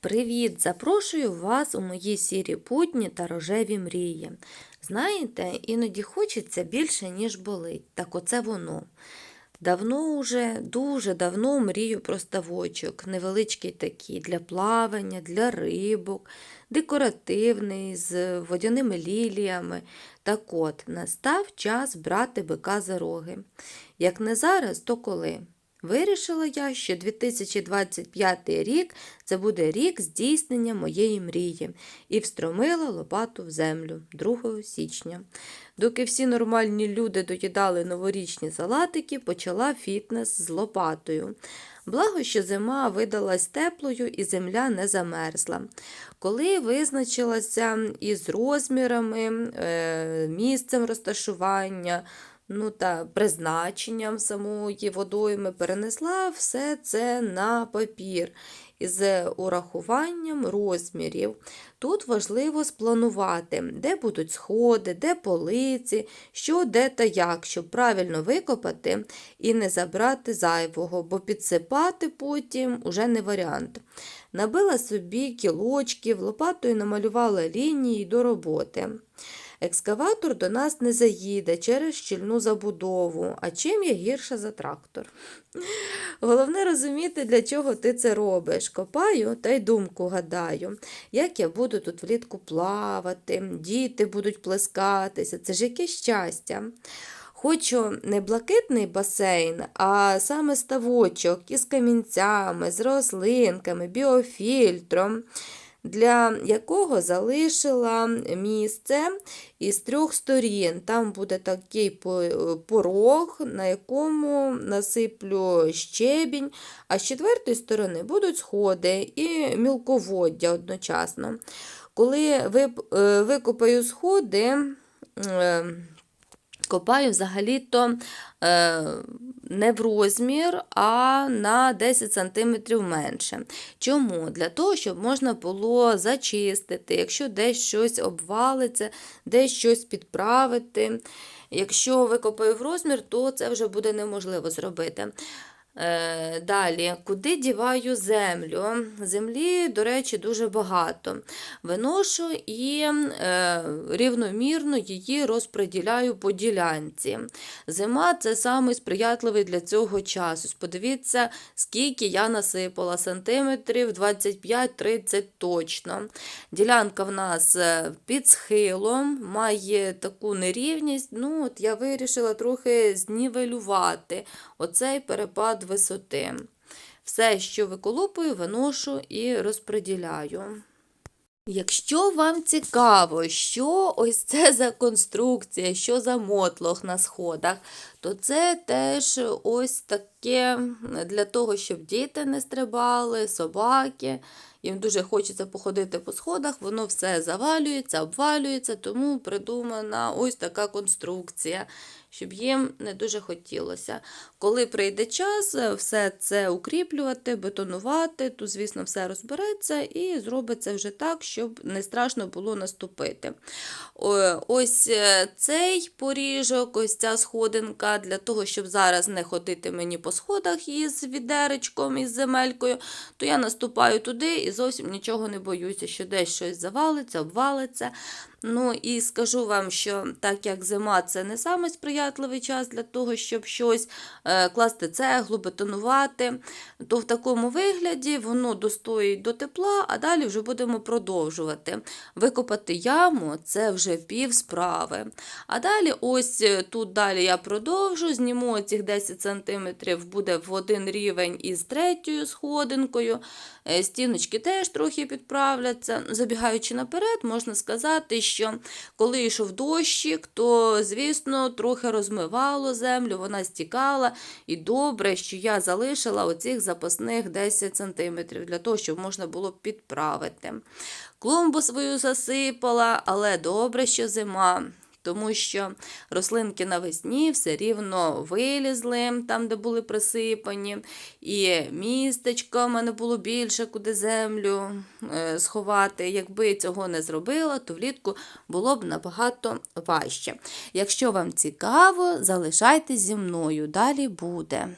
Привіт! Запрошую вас у мої сірі будні та рожеві мрії. Знаєте, іноді хочеться більше, ніж болить. Так оце воно. Давно уже, дуже давно мрію про ставочок, невеличкий такий для плавання, для рибок, декоративний, з водяними ліліями. Так от, настав час брати бика за роги. Як не зараз, то коли? Вирішила я, що 2025 рік це буде рік здійснення моєї мрії, і встромила лопату в землю 2 січня. Доки всі нормальні люди доїдали новорічні салатики, почала фітнес з лопатою. Благо, що зима видалась теплою і земля не замерзла. Коли визначилася із розмірами, е, місцем розташування, ну та призначенням самої водойми перенесла все це на папір із урахуванням розмірів. Тут важливо спланувати, де будуть сходи, де полиці, що, де та як, щоб правильно викопати і не забрати зайвого, бо підсипати потім уже не варіант. Набила собі кілочків, лопатою намалювала лінії до роботи. Екскаватор до нас не заїде через щільну забудову, а чим я гірша за трактор. Головне розуміти, для чого ти це робиш. Копаю та й думку гадаю, як я буду тут влітку плавати, діти будуть плескатися, це ж яке щастя. Хочу не блакитний басейн, а саме ставочок із камінцями, з рослинками, біофільтром для якого залишила місце із трьох сторін. Там буде такий порог, на якому насиплю щебінь, а з четвертої сторони будуть сходи і мілководдя одночасно. Коли е, викопаю сходи, е, копаю взагалі-то е, не в розмір, а на 10 см менше. Чому? Для того, щоб можна було зачистити, якщо десь щось обвалиться, десь щось підправити. Якщо викопаю в розмір, то це вже буде неможливо зробити. Е, далі, куди діваю землю? Землі, до речі, дуже багато. Виношу і е, рівномірно її розподіляю по ділянці. Зима це самий сприятливий для цього часу. Подивіться, скільки я насипала, сантиметрів 25-30 точно. Ділянка в нас е, під схилом, має таку нерівність. Ну, от Я вирішила трохи знівелювати оцей перепад висоти. Все, що виколупую, виношу і розподіляю. Якщо вам цікаво, що ось це за конструкція, що за мотлох на сходах, то це теж ось таке для того, щоб діти не стрибали, собаки. Їм дуже хочеться походити по сходах, воно все завалюється, обвалюється, тому придумана ось така конструкція, щоб їм не дуже хотілося. Коли прийде час, все це укріплювати, бетонувати, то, звісно, все розбереться і зробиться вже так, щоб не страшно було наступити. Ось е, цей поріжок, ось ця сходинка, для того, щоб зараз не ходити мені по сходах із відеречком, із земелькою, то я наступаю туди і зовсім нічого не боюся, що десь щось завалиться, обвалиться. Ну і скажу вам, що так як зима це не самий сприятливий час для того, щоб щось е, класти цеглу, бетонувати, то в такому вигляді воно достоїть до тепла, а далі вже будемо продовжувати. Викопати яму це вже пів справи. А далі, ось е, тут далі я продовжу, зніму цих 10 см, буде в один рівень із третьою сходинкою. Е, стіночки теж трохи підправляться. Забігаючи наперед, можна сказати, що коли йшов дощик, то, звісно, трохи розмивало землю, вона стікала. І добре, що я залишила оцих запасних 10 см для того, щоб можна було підправити. Клумбу свою засипала, але добре, що зима тому що рослинки навесні все рівно вилізли там, де були присипані, і містечко в мене було більше, куди землю е, сховати. Якби цього не зробила, то влітку було б набагато важче. Якщо вам цікаво, залишайтесь зі мною, далі буде.